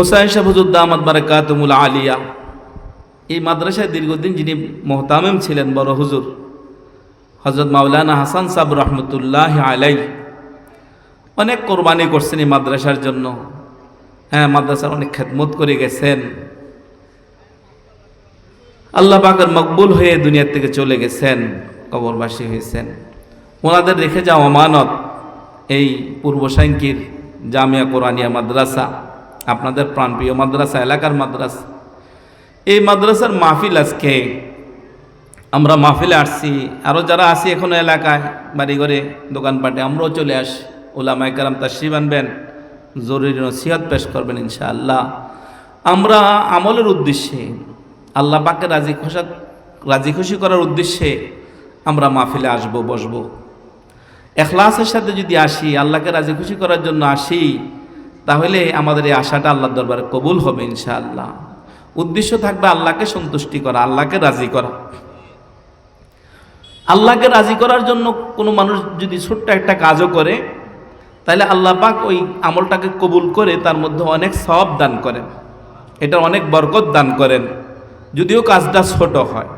হোসাইন শাহুজুদ্দা আহমদ বারাকাতুমুল আলিয়া। এই মাদ্রাসায় দীর্ঘদিন যিনি মোহতামিম ছিলেন, বড় হুজুর হজরত মাওলানা হাসান সাব রহমতুল্লাহ আলাই অনেক কোরবানি করছেন এই মাদ্রাসার জন্য। হ্যাঁ মাদ্রাসার অনেক খেদমত করে গেছেন। আল্লাহ পাকের মকবুল হয়ে দুনিয়ার থেকে চলে গেছেন, কবরবাসী হয়েছেন। ওনাদের রেখে যাওয়া আমানত, এই পূর্ব সাইঙ্কির জামিয়া কোরআনিয়া মাদ্রাসা। আপনাদের প্রাণপ্রিয় মাদ্রাসা, এলাকার মাদ্রাসা। এই মাদ্রাসার মাহফিল আজকে। আমরা মাহফিলে আসছি। আরও যারা আছি এখনও এলাকায় বাড়ি ঘরে দোকানপাটে, আমরাও চলে আসি। ওলামাই কারাম তাশরিফ আনবেন, জরুরি নসিহত পেশ করবেন ইনশাআল্লাহ। আমরা আমলের উদ্দেশ্যে, আল্লাহ পাকে রাজি খুশা রাজি খুশি করার উদ্দেশ্যে আমরা মাহফিলে আসব, বসব। এখলাসের সাথে যদি আসি, আল্লাহকে রাজি খুশি করার জন্য আসি তাহলে আমাদের এই আশাটা আল্লাহর দরবারে কবুল হবে ইনশাআল্লাহ। উদ্দেশ্য থাকবে আল্লাহকে সন্তুষ্টি করা, আল্লাহকে রাজি করা। আল্লাহকে রাজি করার জন্য কোনো মানুষ যদি ছোট্ট একটা কাজও করে, তাহলে আল্লাহ পাক ওই আমলটাকে কবুল করে তার মধ্যে অনেক সব দান করেন। এটা অনেক বরকত দান করেন। যদিও কাজটা ছোট হয়।